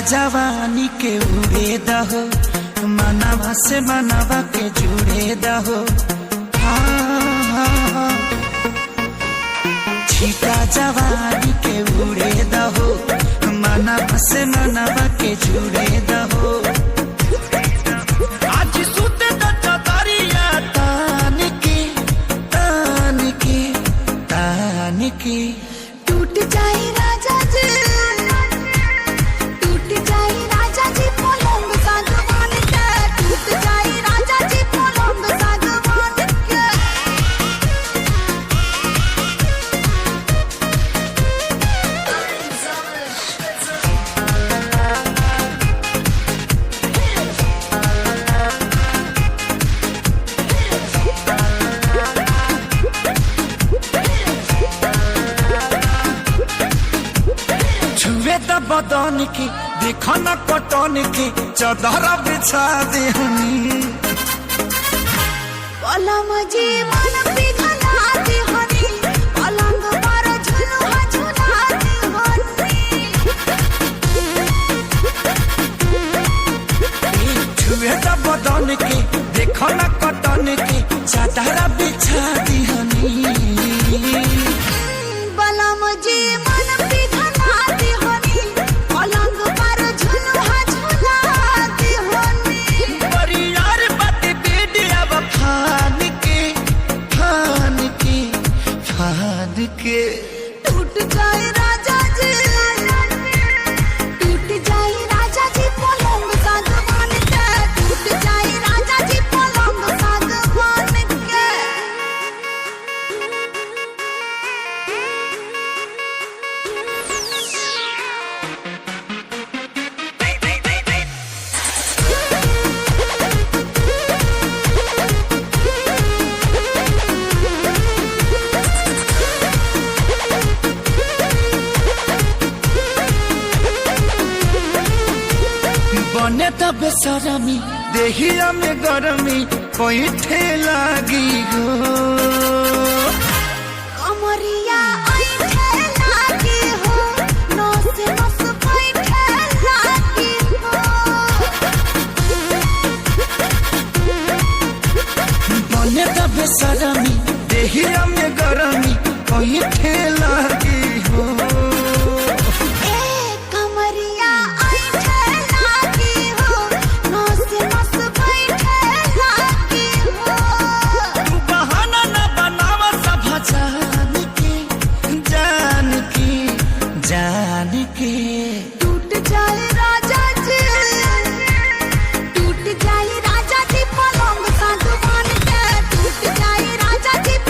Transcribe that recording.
जवानी के उड़े दहो, मनवा से मनवा के जुड़े दहो। छीटा जवानी के उड़े दहो, मनवा से मनवा के जुड़े छुए बदन की देखो न कटन की चदर बिछा दे हनी। पलम जी मन दे हनी पलंग पर झुलुआ झुला दे हनी। छुए बदन की देखो न कटन की चदर बिछा दे বনে তবে সরমি দেহি আমি গরমি কইঠে লাগি গো অমরিয়া সরমি দেহি আমি গরমি কইঠে লাগি গো